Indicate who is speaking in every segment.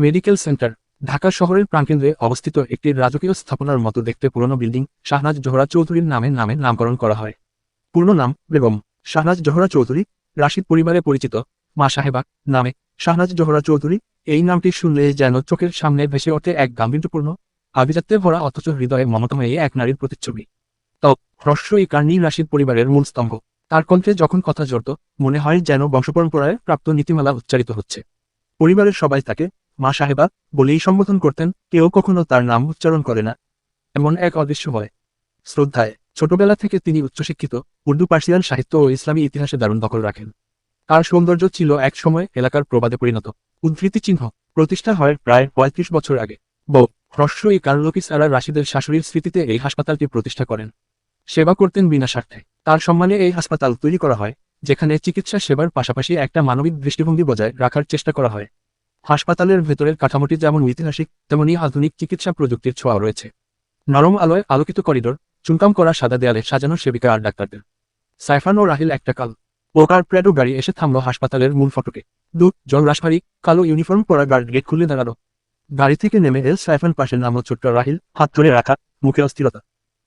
Speaker 1: Medical centre, Dhaka শহরের প্রাণকেন্দ্রে অবস্থিত একটি রাজকীয় স্থাপনার মতো দেখতে পুরনো বিল্ডিং শাহনাজ জোহরা চৌধুরীর নামে নামে নামকরণ করা হয়। পূর্ণ নাম বেগম শাহনাজ জোহরা চৌধুরী, রাশিদ পরিবারে পরিচিত, মা সাহেবা নামে শাহনাজ জোহরা চৌধুরী, এই নামটি শুনলে যেন চোখের সামনে ভেসে ওঠে এক গাম্ভীর্যপূর্ণ, আভিজাত্যে ভরা অথচ হৃদয়ে মমতাময়ী এক নারীর প্রতিচ্ছবি। তব হ্রস্ব এই কার্নি রাশিদ পরিবারের মূল স্তম্ভ। তার কণ্ঠে যখন কথা জড়ত, মনে হয় যেন বংশপরম্পরায় প্রাপ্ত নীতিমালা উচ্চারিত হচ্ছে। পরিবারের সবাই তাকে মা সাহেবা বলেই সম্বোধন করতেন, কেউ কখনো তার নাম উচ্চারণ করে না। এমন এক অদৃশ্য হয়। শ্রদ্ধায়, ছোটবেলা থেকে তিনি উচ্চশিক্ষিত, উর্দু, পার্সিয়ান সাহিত্য ও ইসলামী ইতিহাসে দারুণ দখল রাখেন। তার সৌন্দর্য ছিল এক সময় এলাকার প্রবাদে পরিণত। উদ্ধৃতি চিহ্ন, প্রতিষ্ঠা হয় প্রায় পঁয়ত্রিশ বছর আগে। বউ, হ্রস্ব এই কার্লোকিস আরা রাশিদের শাশুড়ির স্মৃতিতে এই হাসপাতালটি প্রতিষ্ঠা করেন। সেবা করতেন বিনা স্বার্থে। তার সম্মানে এই হাসপাতাল তৈরি করা হয়, যেখানে চিকিৎসা সেবার পাশাপাশি একটা মানবিক দৃষ্টিভঙ্গি বজায় রাখার চেষ্টা করা হয়। হাসপাতালের ভেতরের কাঠামোটি যেমন ঐতিহাসিক, তেমনি আধুনিক চিকিৎসা প্রযুক্তির ছোঁয়া রয়েছে। নরম আলোয় আলোকিত করিডোর, চুনকাম করা সাদা দেয়ালে সাজানো সেবিকা আর ডাক্তারদের। সাইফান ও রাহিল একটা কাল পোকার প্র্যাডো গাড়ি এসে থামল হাসপাতালের মূল ফটকে। দু জন কালো ইউনিফর্ম পরা গার্ড গেট খুলে দাঁড়াল। গাড়ি থেকে নেমে এল সাইফান পাশে নাম ছোট্ট রাহিল, হাত ধরে রাখা, মুখে অস্থিরতা।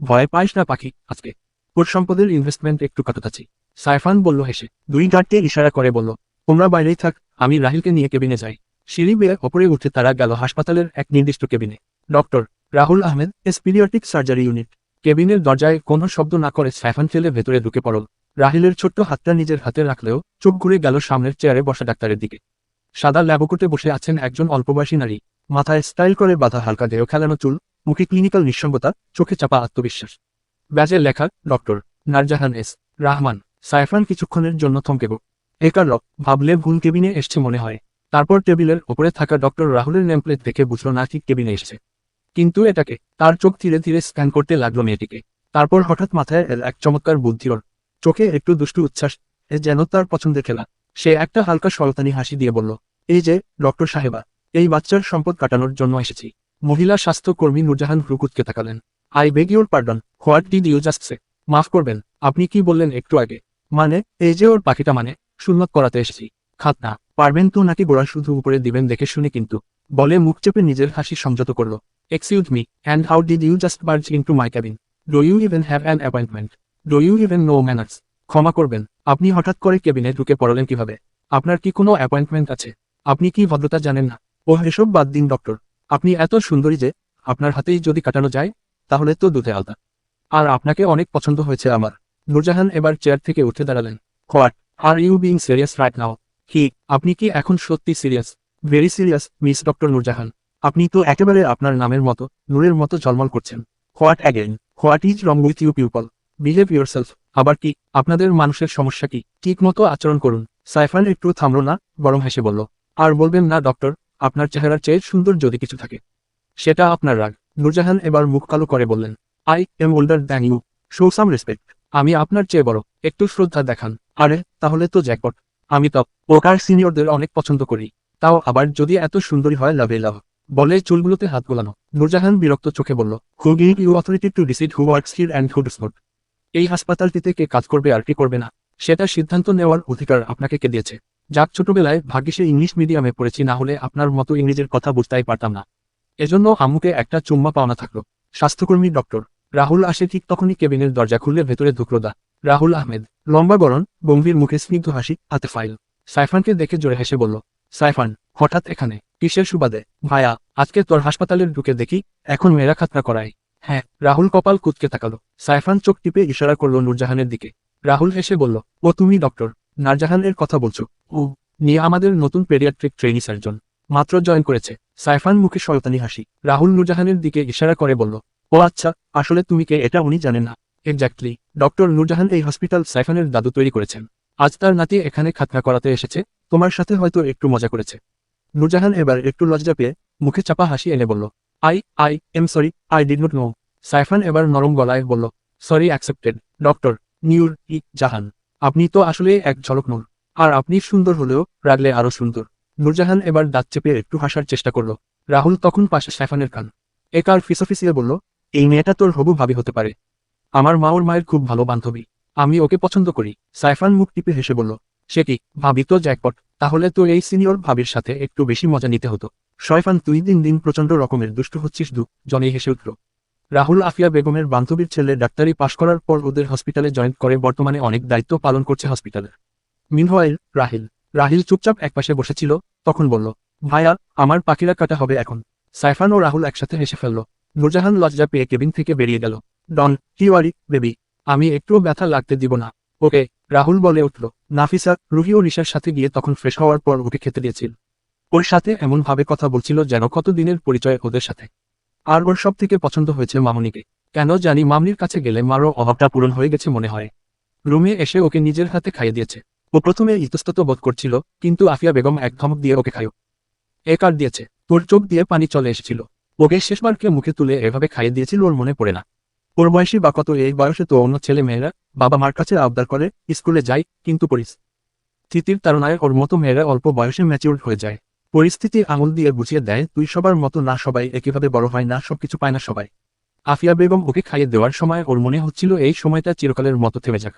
Speaker 1: ভয় পাইস না পাখি, আজকে। ওর সম্পদের ইনভেস্টমেন্ট একটু কাটাচ্ছি সাইফান বলল হেসে, দুই গার্ডকে ইশারা করে বলল, তোমরা বাইরেই থাক, আমি রাহিলকে নিয়ে কেবিনে যাই। সিঁড়ি বেয়ে ওপরে উঠে তারা গেল হাসপাতালের এক নির্দিষ্ট কেবিনে। ডক্টর রাহুল আহমেদ, এসপিরিয়টিক সার্জারি ইউনিট। কেবিনের দরজায় কোনো শব্দ না করে সাইফান ফেলে ভেতরে ঢুকে পড়ল। রাহিলের ছোট্ট হাতটা নিজের হাতে রাখলেও চোখ ঘুরে গেল সামনের চেয়ারে বসা ডাক্তারের দিকে। সাদা ল্যাবকোটে বসে আছেন একজন অল্পবয়সী নারী। মাথায় স্টাইল করে বাধা হালকা দেহ খেলানো চুল, মুখে ক্লিনিক্যাল নিঃসঙ্গতা, চোখে চাপা আত্মবিশ্বাস। ব্যাজের লেখা, ডক্টর নারজাহান এস রাহমান সাইফান কিছুক্ষণের জন্য থমকে গো। একার রক ভাবলে ভুল কেবিনে এসছে মনে হয়। তারপর টেবিলের ওপরে থাকা ডক্টর রাহুলের নেমপ্লেট দেখে বুঝল, না, ঠিক কেবিনে এসেছে। কিন্তু এটাকে তার চোখ ধীরে ধীরে স্ক্যান করতে লাগল মেয়েটিকে। তারপর হঠাৎ মাথায় এল এক চমৎকার বুদ্ধি ওর চোখে একটু দুষ্টু উচ্ছ্বাস, এ যেন তার পছন্দের খেলা। সে একটা হালকা শলতানি হাসি দিয়ে বলল, এই যে, ডক্টর সাহেবা, এই বাচ্চার সম্পদ কাটানোর জন্য এসেছি। মহিলা স্বাস্থ্যকর্মী নুরজাহান হুকুতকে তাকালেন। I beg your pardon, what did you just say? মাফ করবেন, আপনি কি বললেন একটু আগে? মানে এই যে ওর পাখিটা মানে সুন্নত করাতে এসেছি। খাত না। পারবেন তো নাকি গোড়া শুধু উপরে দিবেন দেখে শুনে কিন্তু। বলে মুখ চেপে নিজের হাসি সংযত করল। Excuse me and how did you just barge in to my cabin do you even have an appointment do you even know manners ক্ষমা করবেন, আপনি হঠাৎ করে কেবিনে ঢুকে পড়লেন কীভাবে? আপনার কি কোনো অ্যাপয়েন্টমেন্ট আছে? আপনি কি ভদ্রতা জানেন না? ও এসব বাদ দিন ডক্টর আপনি এত সুন্দরী যে, আপনার হাতেই যদি কাটানো যায়, তাহলে তো দুধে আলতা। আর আপনাকে অনেক পছন্দ হয়েছে আমার। নুরজাহান এবার চেয়ার থেকে উঠে দাঁড়ালেন। What are you being serious right now কি, আপনি কি এখন সত্যি serious? Very serious, miss doctor Nurjahan. আপনি তো একেবারে আপনার নামের মতো, নূরের মতো ঝলমল করছেন। What again what is wrong with you people behave yourself আবার কি, আপনাদের মানুষের সমস্যা কি? ঠিক মতো আচরণ করুন। সাইফান একটু থামল না বরং হেসে বলল, আর বলবেন না, ডক্টর, আপনার চেহারার চেয়ে সুন্দর যদি কিছু থাকে। সেটা আপনার রাগ। নূরজাহান এবার মুখ কালো করে বললেন, I am older than you. Show some respect. আমি আপনার চেয়ে বড়। একটু শ্রদ্ধা দেখান। আরে, তাহলে তো জ্যাকপট। আমি তো ওকার সিনিয়রদের অনেক পছন্দ করি। তাও আবার যদি এত সুন্দরী হয় লাভে লাভ। বলে চুলগুলোতে হাত গোলানো। নূরজাহান বিরক্ত চোখে বলল who give you authority to who works here and who এই হাসপাতালটিতে কে কাজ করবে আর কি করবে না, সেটা সিদ্ধান্ত নেওয়ার অধিকার আপনাকে কে দিয়েছে। যাক, ছোটবেলায় ভাগ্যিসে ইংলিশ মিডিয়ামে পড়েছি, না হলে আপনার মতো ইংরেজের কথা বুঝতেই পারতাম না। এজন্য আম্মুকে একটা চুম্মা পাওনা থাকল। স্বাস্থ্যকর্মী ডক্টর রাহুল আসে ঠিক তখনই কেবিনের দরজা খুলে ভেতরে ঢুকলো দা। রাহুল আহমেদ। লম্বা গরণ গম্ভীর মুখে স্নিগ্ধ হাসি, হাতে ফাইল। সাইফানকে দেখে জোরে হেসে বলল, সাইফান, হঠাৎ এখানে, কিসের সুবাদে? ভায়া, আজকে তোর হাসপাতালের ঢুকে দেখি, এখন মেয়েরা খাতনা করায়। হ্যাঁ রাহুল কপাল কুতকে তাকালো। সাইফান চোখ টিপে ইশারা করল নূরজাহানের দিকে। রাহুল হেসে বলল, ও তুমি, ডক্টর, নারজাহানের কথা বলছো? ও, নিয়ে আমাদের নতুন পেডিয়াট্রিক ট্রেনি সার্জন, মাত্র জয়েন করেছে। সাইফান মুখে শয়তানি হাসি। রাহুল নূরজাহানের দিকে ইশারা করে বলল, ও আচ্ছা আসলে তুমি কে, এটা উনি জানেন না। এক্স্যাক্টলি ডক্টর নূরজাহান এই হসপিটাল সাইফানের দাদু তৈরি করেছেন। আজ তার নাতি এখানে খাতনা করাতে এসেছে। তোমার সাথে হয়তো একটু মজা করেছে। নুরজাহান এবার একটু লজ্জা পেয়ে মুখে চাপা হাসি এনে বলল I I am sorry I did not know Saifan এবার নরম গলায় বলল sorry accepted doctor Nur e Jahan আপনি তো আসলে এক ঝলক নূর আর আপনি সুন্দর হলেও রাগলে আরও সুন্দর। নুরজাহান এবার দাঁত চেপে একটু হাসার চেষ্টা করল। রাহুল তখন পাশে সাইফানের কান একার ফিসফিসিয়ে বলল, এই মেয়েটা তোর হবু ভাবি হতে পারে। আমার মা ওর মায়ের খুব ভালো বান্ধবী। আমি ওকে পছন্দ করি। সাইফান মুখ টিপে হেসে বলল, সে কি? ভাবি তো জ্যাকপট। তাহলে তো এই সিনিয়র ভাবির সাথে একটু বেশি মজা নিতে হতো। শয়ফান তুই দিন দিন প্রচণ্ড রকমের দুষ্ট হচ্ছিস দু জনে হেসে উঠল। রাহুল আফিয়া বেগমের বান্ধবীর ছেলে ডাক্তারি পাশ করার পর ওদের হসপিটালে জয়েন করে বর্তমানে অনেক দায়িত্ব পালন করছে হসপিটালে। মিনহয়েল রাহিল। রাহিল চুপচাপ একপাশে বসেছিল, তখন বলল, ভাইয়া, আমার পাখিরা কাটা হবে এখন। সাইফান ও রাহুল একসাথে হেসে ফেলল। নূরজাহান লজ্জা পেয়ে কেবিন থেকে বেরিয়ে গেল। ডন, কি ওয়ারি বেবি? আমি একটুও ব্যথা লাগতে দিব না। ওকে, রাহুল বলে উঠল। নাফিসা, রুহি ও রিসার সাথে গিয়ে তখন ফ্রেশ হওয়ার পর ওকে খেতে দিয়েছিল। ওর সাথে এমন ভাবে কথা বলছিল যেন কত দিনের পরিচয় ওদের সাথে। আর ওর সব থেকে পছন্দ হয়েছে মামুনিকে। কেন জানি মামনির কাছে গেলে মারও অভাবটা পূরণ হয়ে গেছে মনে হয়। রুমে এসে ওকে নিজের হাতে খাইয়ে দিয়েছে। ও প্রথমে ইতস্তত বোধ করছিল, কিন্তু আফিয়া বেগম এক ধমক দিয়ে ওকে খাইও। এ কার দিয়েছে? তোর চোখ দিয়ে পানি চলে এসেছিল। ওকে শেষবারকে মুখে তুলে এভাবে খাইয়ে দিয়েছিল ওর মনে পড়ে না। ওর বয়সী বা কত, এই বয়সে তো অন্য ছেলে মেয়েরা বাবা মার কাছে আবদার করে, স্কুলে যায়, কিন্তু পড়িস স্থিতির তারণায় ওর মতো মেয়েরা অল্প বয়সে ম্যাচিউর হয়ে যায়। পরিস্থিতি আঙুল দিয়ে বুঝিয়ে দেয়, তুই সবার মতো না সবাই একইভাবে বড় হয় না, সবকিছু পায় না সবাই। আফিয়া বেগম ওকে খাইয়ে দেওয়ার সময় ওর মনে হচ্ছিল এই সময়টা চিরকালের মতো থেমে যাক।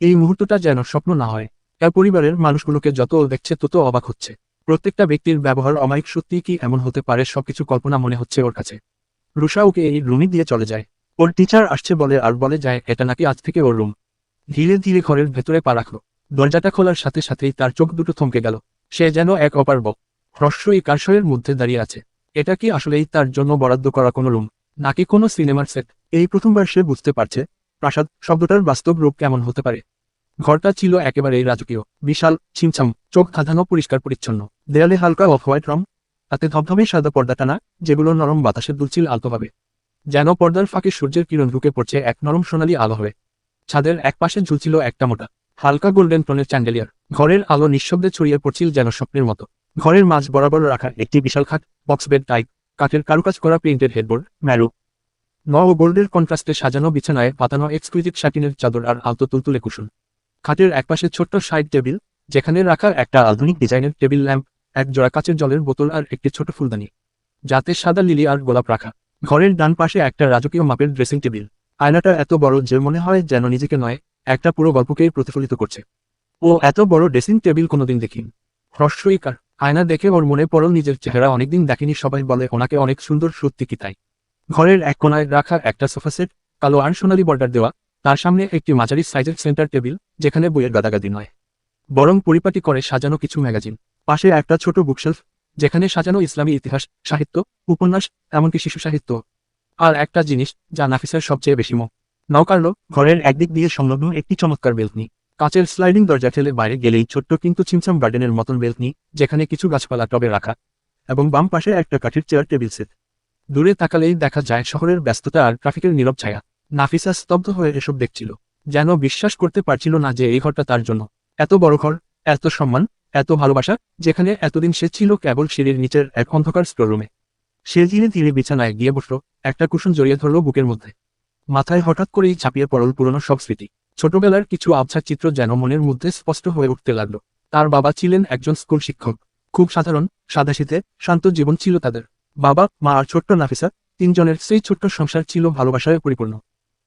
Speaker 1: এই মুহূর্তটা যেন স্বপ্ন না হয়। তার পরিবারের মানুষগুলোকে যত দেখছে, তত অবাক হচ্ছে। প্রত্যেকটা ব্যক্তির ব্যবহার অমায়িক সত্যি কি এমন হতে পারে, সবকিছু কল্পনা মনে হচ্ছে ওর কাছে। রুষা ওকে এই রুমি দিয়ে চলে যায়। ওর টিচার আসছে বলে আর বলে যায়, এটা নাকি আজ থেকে ওর রুম ধীরে ধীরে ঘরের ভেতরে পা রাখল। দরজাটা খোলার সাথে সাথেই তার চোখ দুটো থমকে গেল। সে যেন এক অপার্ব, হ্রস্বই কারশয়ের মধ্যে দাঁড়িয়ে আছে। এটা কি আসলেই তার জন্য বরাদ্দ করা কোনো রুম নাকি কোনো সিনেমার সেট এই প্রথমবার সে বুঝতে পারছে, প্রাসাদ শব্দটার বাস্তব রূপ কেমন হতে পারে। ঘরটা ছিল একেবারেই রাজকীয়, বিশাল, ছিমছাম, চোখ ধাঁধানো পরিষ্কার পরিচ্ছন্ন দেয়ালে হালকা অফ হোয়াইট রং, তাতে ধবধবে সাদা পর্দা টানা, যেগুলো নরম বাতাসে দুলছিল আলতোভাবে। যেন পর্দার ফাঁকে সূর্যের কিরণ ঢুকে পড়ছে এক নরম সোনালি আলো হয়ে। ছাদের একপাশে ঝুলছিল একটা মোটা, হালকা গোল্ডেন টোনের চ্যান্ডেলিয়ার। ঘরের আলো নিঃশব্দে ছড়িয়ে পড়ছিল যেন স্বপ্নের মতো। ঘরের মাঝ বরাবর রাখা একটি বিশাল খাট, বক্স বেড টাইপ কাঠের কারুকাজ করা প্রিন্টেড হেডবোর্ড ম্যারু ন ও গোল্ডের কন্ট্রাস্টে সাজানো বিছানায় পাতানো এক্সকুইজিট শাটিনের চাদর আর আলতো তুলতুলে কুসুন খাটের একপাশে ছোট্ট সাইড টেবিল, যেখানে রাখা একটা আধুনিক ডিজাইনের টেবিল ল্যাম্প, এক জোড়া কাচের জলের বোতল আর একটি ছোট ফুলদানি। যাতে সাদা লিলি আর গোলাপ রাখা। ঘরের ডান পাশে একটা রাজকীয় মাপের ড্রেসিং টেবিল আয়নাটা এত বড় যে মনে হয় যেন নিজেকে নয়, একটা পুরো গল্পকেই প্রতিফলিত করছে। ও এত বড় ড্রেসিং টেবিল কোনোদিন দেখিন। হ্রস্বই কার। আয়না দেখে ওর মনে পড়ল নিজের চেহারা অনেকদিন দেখেনি, সবাই বলে ওনাকে অনেক সুন্দর সত্যি কি তাই। ঘরের এক কোনায় রাখা একটা সোফা সেট কালো আর সোনালি বর্ডার দেওয়া, তার সামনে একটি মাঝারি সাইজের সেন্টার টেবিল যেখানে বইয়ের গাদাগাদি নয়। বরং পরিপাটি করে সাজানো কিছু ম্যাগাজিন পাশে একটা ছোট বুকশেলফ যেখানে সাজানো ইসলামী ইতিহাস, সাহিত্য, উপন্যাস, এমনকি শিশু সাহিত্য। আর একটা জিনিস যা নাফিসের সবচেয়ে বেশি মো নৌকারলো ঘরের একদিক দিয়ে সংলগ্ন একটি চমৎকার বেলকনি। কাচের স্লাইডিং দরজা ঠেলে বাইরে গেলেই ছোট্ট কিন্তু ছিমছাম গার্ডেনের মতন বেলকনি, যেখানে কিছু গাছপালা টবে রাখা, এবং বাম পাশে একটা কাঠের চেয়ার টেবিল সেট। দূরে তাকালেই দেখা যায় শহরের ব্যস্ততা আর ট্রাফিকের নীরব ছায়া। নাফিসা স্তব্ধ হয়ে এসব দেখছিল, যেন বিশ্বাস করতে পারছিল না যে এই ঘরটা তার জন্য। এত বড় ঘর, এত সম্মান এত ভালোবাসা, যেখানে এতদিন সে ছিল কেবল সিঁড়ির নিচের এক অন্ধকার স্টোররুমে সে ধীরে ধীরে বিছানায় গিয়ে বসল, একটা কুশন জড়িয়ে ধরল বুকের মধ্যে। মাথায় হঠাৎ করেই ছাপিয়ে পড়ল পুরনো সব স্মৃতি। ছোটবেলার কিছু আবছা চিত্র যেন মনের মধ্যে স্পষ্ট হয়ে উঠতে লাগল। তার বাবা ছিলেন একজন স্কুল শিক্ষক। খুব সাধারণ সাদাশীতে শান্ত জীবন ছিল তাদের। বাবা, মা আর ছোট্ট নাফিসা, তিনজনের সেই ছোট্ট সংসার ছিল ভালোবাসায় পরিপূর্ণ।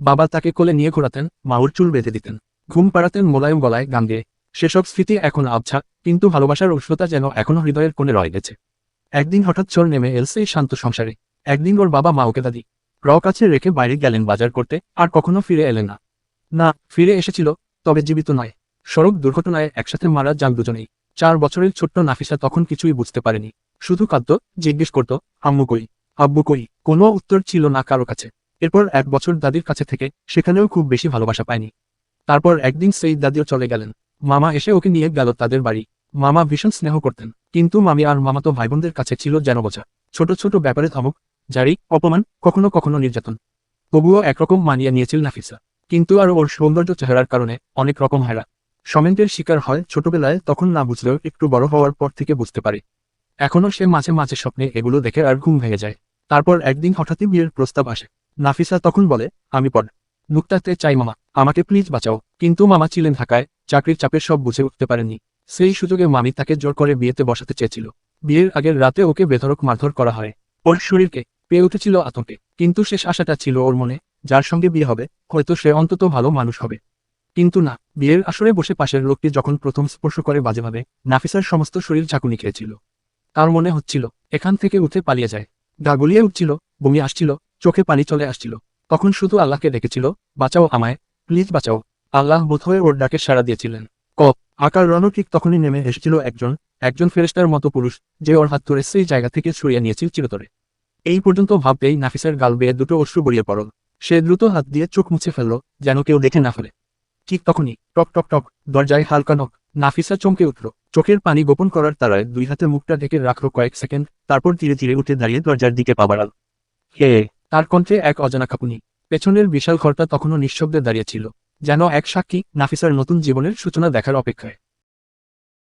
Speaker 1: বাবা তাকে কোলে নিয়ে ঘোরাতেন মাউর চুল বেঁধে দিতেন। ঘুম পাড়াতেন মোলায়েম গলায় গান গেয়ে। সেসব স্মৃতি এখন আবছা, কিন্তু ভালোবাসার উষ্ণতা যেন এখনও হৃদয়ের কোণে রয়ে গেছে। একদিন হঠাৎ চোর নেমে এলসে শান্ত সংসারে। একদিন ওর বাবা মা ওকে দাদি। র কাছে রেখে বাইরে গেলেন বাজার করতে, আর কখনো ফিরে এলেন না। না, ফিরে এসেছিল, তবে জীবিত নয়। সড়ক দুর্ঘটনায় একসাথে মারা যান দুজনেই। চার বছরের ছোট্ট নাফিসা তখন কিছুই বুঝতে পারেনি। শুধু কাঁদত, জিজ্ঞেস করত, আম্মু কই? আব্বু কই? কোনো উত্তর ছিল না কারও কাছে। এরপর এক বছর দাদির কাছে থেকে সেখানেও খুব বেশি ভালোবাসা পায়নি। তারপর একদিন সেই দাদিও চলে গেলেন। মামা এসে ওকে নিয়ে গেল তাদের বাড়ি। মামা ভীষণ স্নেহ করতেন, কিন্তু মামি আর মামাতো ভাই বোনদের কাছে ছিল যেন বোঝা। ছোট ছোট ব্যাপারে ধমক জারি অপমান কখনো কখনো নির্যাতন। তবুও একরকম মানিয়ে নিয়েছিল নাফিসা। কিন্তু আর ওর সৌন্দর্য চেহারার কারণে অনেক রকম হারা সমেন্টের শিকার হয় ছোটবেলায়, তখন না বুঝলেও একটু বড় হওয়ার পর থেকে বুঝতে পারে। এখনও সে মাঝে মাঝে স্বপ্নে এগুলো দেখে আর ঘুম ভেঙে যায়। তারপর একদিন হঠাৎই বিয়ের প্রস্তাব আসে। নাফিসা তখন বলে, আমি পড় নুকটাতে চাই মামা, আমাকে প্লিজ বাঁচাও। কিন্তু মামা ছিলেন ঢাকায়, চাকরির চাপের সব বুঝে উঠতে পারেননি। সেই সুযোগে মামি তাকে জোর করে বিয়েতে বসাতে চেয়েছিল। বিয়ের আগের রাতে ওকে বেধরক মারধর করা হয়। ওর শরীরকে পেয়ে উঠেছিল আতঙ্কে, কিন্তু শেষ আশাটা ছিল ওর মনে, যার সঙ্গে বিয়ে হবে, হয়তো সে অন্তত ভালো মানুষ হবে। কিন্তু না, বিয়ের আসরে বসে পাশের লোকটি যখন প্রথম স্পর্শ করে বাজেভাবে, নাফিসার সমস্ত শরীর ঝাঁকুনি খেয়েছিল। তার মনে হচ্ছিল, এখান থেকে উঠে পালিয়ে যায়। গা উঠছিল, বমি আসছিল, চোখে পানি চলে আসছিল। তখন শুধু আল্লাহকে ডেকেছিল, বাঁচাও আমায়, প্লিজ বাঁচাও। আল্লাহ বোধহয় ওর ডাকে সাড়া দিয়েছিলেন। কপ আকার রণ ঠিক তখনই নেমে এসেছিল একজন একজন ফেরেস্তার মতো পুরুষ, যে ওর হাত ধরে সেই জায়গা থেকে সরিয়ে নিয়েছিল চিরতরে। এই পর্যন্ত ভাবতেই নাফিসের গাল বেয়ে দুটো অশ্রু গড়িয়ে পড়ল। সে দ্রুত হাত দিয়ে চোখ মুছে ফেলল, যেন কেউ দেখে না ফেলে। ঠিক তখনই টক টক টক, দরজায় হালকা নক নাফিসা চমকে উঠল। চোখের পানি গোপন করার তারায় দুই হাতে মুখটা ঢেকে রাখল কয়েক সেকেন্ড, তারপর ধীরে ধীরে উঠে দাঁড়িয়ে দরজার দিকে পা বাড়াল। হে তার কণ্ঠে এক অজানা খাপুনি। পেছনের বিশাল ঘরটা তখনও নিঃশব্দে দাঁড়িয়েছিল যেন এক সাক্ষী নাফিসার নতুন জীবনের সূচনা দেখার অপেক্ষায়।